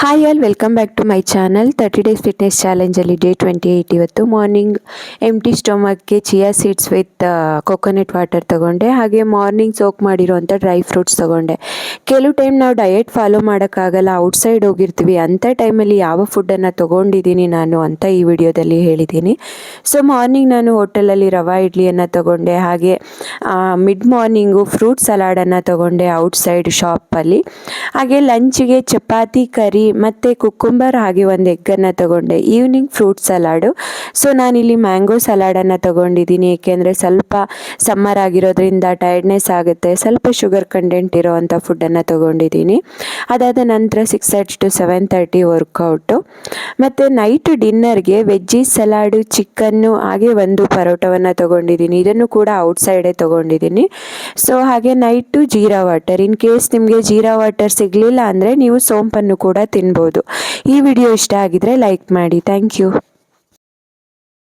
Hi all welcome back to my channel thirty days fitness ಚಾಲೆಂಜಲ್ಲಿ day twenty eight ಇವತ್ತು. Morning empty ಸ್ಟೊಮಕ್ಗೆ chia seeds with coconut water ತೊಗೊಂಡೆ. ಹಾಗೆ morning soak ಮಾಡಿರೋಂಥ dry fruits ತೊಗೊಂಡೆ. ಕೆಲವು time ನಾವು diet follow ಮಾಡೋಕ್ಕಾಗಲ್ಲ outside ಹೋಗಿರ್ತೀವಿ. ಅಂಥ ಟೈಮಲ್ಲಿ ಯಾವ ಫುಡ್ಡನ್ನು ತೊಗೊಂಡಿದ್ದೀನಿ ನಾನು ಅಂತ ಈ ವಿಡಿಯೋದಲ್ಲಿ ಹೇಳಿದ್ದೀನಿ. ಸೊ ಮಾರ್ನಿಂಗ್ ನಾನು ಹೋಟೆಲಲ್ಲಿ ರವಾ ಇಡ್ಲಿಯನ್ನು ತೊಗೊಂಡೆ. ಹಾಗೆ ಮಿಡ್ ಮಾರ್ನಿಂಗು ಫ್ರೂಟ್ ಸಲಾಡನ್ನು ತೊಗೊಂಡೆ ಔಟ್ಸೈಡ್ ಶಾಪಲ್ಲಿ ಹಾಗೆ ಲಂಚಿಗೆ ಚಪಾತಿ ಕರಿ ಮತ್ತು ಕುಕ್ಕುಂಬರ್ ಹಾಗೆ ಒಂದು ಎಗ್ಗನ್ನು ತಗೊಂಡೆ. ಈವ್ನಿಂಗ್ ಫ್ರೂಟ್ ಸಲಾಡು ಸೊ ನಾನಿಲ್ಲಿ ಮ್ಯಾಂಗೋ ಸಲಾಡನ್ನು ತಗೊಂಡಿದ್ದೀನಿ. ಏಕೆಂದರೆ ಸ್ವಲ್ಪ ಸಮ್ಮರ್ ಆಗಿರೋದ್ರಿಂದ ಟೈರ್ಡ್ನೆಸ್ ಆಗುತ್ತೆ. ಸ್ವಲ್ಪ ಶುಗರ್ ಕಂಟೆಂಟ್ ಇರೋವಂಥ ಫುಡ್ಡನ್ನು ತಗೊಂಡಿದ್ದೀನಿ. ಅದಾದ ನಂತರ six thirty to seven thirty workout ಮತ್ತು ನೈಟ್ ಡಿನ್ನರ್ಗೆ ವೆಜ್ಜಿ ಸಲಾಡು ಚಿಕನ್ನು ಹಾಗೆ ಒಂದು ಪರೋಟವನ್ನು ತಗೊಂಡಿದ್ದೀನಿ. ಇದನ್ನು ಕೂಡ ಔಟ್ಸೈಡೇ ತೊಗೊಂಡಿದ್ದೀನಿ. ಸೊ ಹಾಗೆ night jeera water in case ನಿಮಗೆ ಜೀರಾ ವಾಟರ್ ಸಿಗಲಿಲ್ಲ ಅಂದರೆ ನೀವು ಸೋಂಪನ್ನು ಕೂಡ ತಿನ್ಬೋದು. ಈ ವಿಡಿಯೋ ಇಷ್ಟ ಆಗಿದ್ರೆ ಲೈಕ್ ಮಾಡಿ. Thank you